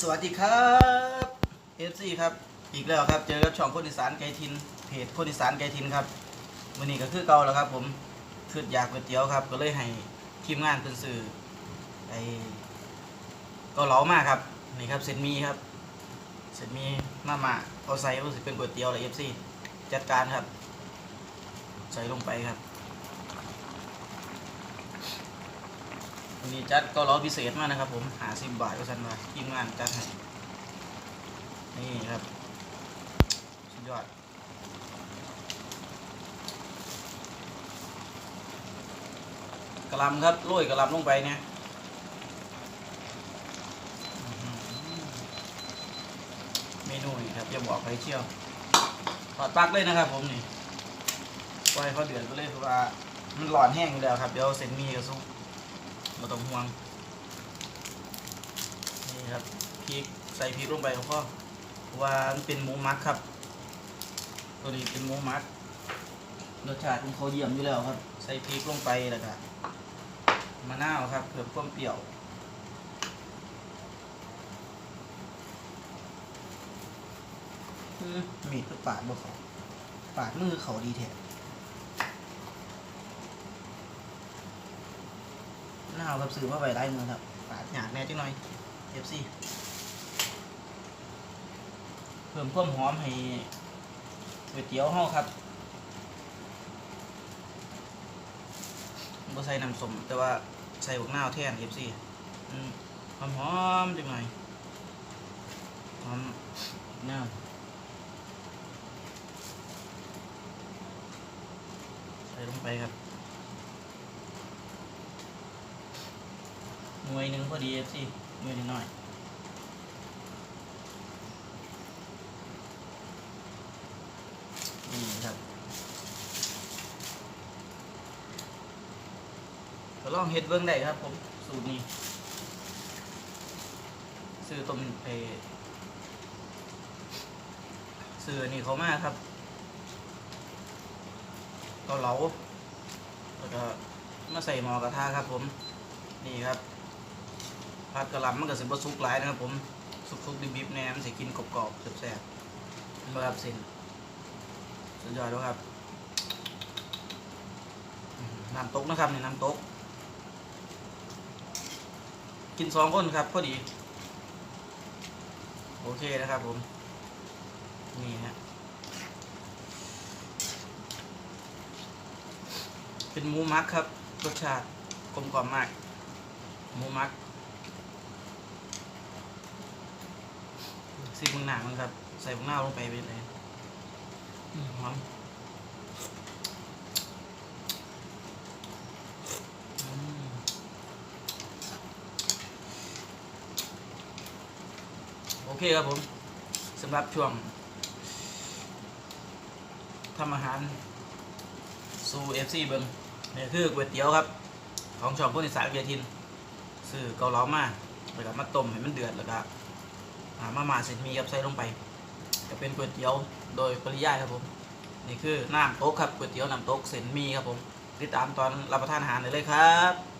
สวัสดีครับ FC ครับ อีกแล้วครับ เจอกับช่องคนอีสานไกทิน เพจคนอีสานไกทินครับวันนี้ก็คือเก่าแล้วครับ ผมคืออยากก๋วยเตี๋ยวครับ ก็เลยให้ทีมงานเป็นสื่อไอ้เก็เหลามากครับ นี่ครับเส้นมีครับเส้นมีมามาเอาใส่รู้สึกเป็นก๋วยเตี๋ยวเลย FC จัดการครับ ใส่ลงไปครับ วันนี้จัดเก็เหลาพิเศษมากนะครับ ผมหาสิบบาทก็สันมาทีมงานจัดให้นี่ครับสุดยอดกระลำครับโรยกระลำลงไปเนี่ยเมนูนี่ครับจะบอกใครเชี่ยวถอดปลั๊กเลยนะครับ ผมนี่ปล่อยเขาเดือดไปเลยเพราะว่ามันหลอนแห้งอยู่แล้วครับเดี๋ยวเส้นมีก็สุกไม่ต้องห่วง นี่ครับพริกใส่พริกลงไปครับพ่อว่ามันเป็นหมูมักครับ ตัวนี้เป็นหมูมักรสชาติของเขาเยี่ยมอยู่แล้วครับ ใส่พริกลงไปแล้วก็มะนาวครับเพิ่มความเปรี้ยวอืมมีดปาดบ่เขาปาดมือเขาดีแท้ มะนาวครับซื้อมาไว้ไร้มือครับปาดหยาดแน่จังหน่อย FC เพิ่มความหอมให้ก๋วยเตี๋ยวเฮาครับบ่ใส่น้ำส้มแต่ว่าใส่บักนาวแทน FC อืมหอมหอมจังหน่อยหอมนาวใส่ลงไปครับ หน่วยหนึ่งพอดี FC หน่วยน้อยนี่ครับก็ลองเฮ็ดเบิ้งได้ครับผม สูตรนี้ ซื้อต้มเออซื้อนี่เขามากครับเกาเหลาแล้วก็มาใส่หม้อกระทะครับผม นี่ครับ ผัดกะหล่ำมันก็สิบ่สุกหลายนะครับผมสุกๆดิบๆแหน่มันสิกินกรอบๆแซ่บๆมาครับเส้นสุดยอดด้วครับน้ำตกนะครับนี่น้ำตก กินสองคนครับพอดี โอเคนะครับผม นี่ฮะเป็นหมูมักครับรสชาติกลมกล่อมมากหมูมัก ซีมึงหนังมันครับ ใส่มึงหน้าลงไปไปเลยอืมหอมอืมโอเคครับผมสำหรับช่วงทำอาหารสู่เอฟซีเบิงนี่คือก๋วยเตี๋ยวครับ ของช่องพวกนิสานเบียร์ทินซื้อเกาเหลามาแล้วก็มาต้มให้มันเดือดแล้วก็ มามาม่าเสร็จมีกับใส่ลงไป จะเป็นก๋วยเตี๋ยวโดยปริยายครับผมนี่คือน้ำโต๊ะครับก๋วยเตี๋ยวน้ำโต๊ะเส้นมีครับผมติดตามตอนรับประทานอาหารได้เลยครับ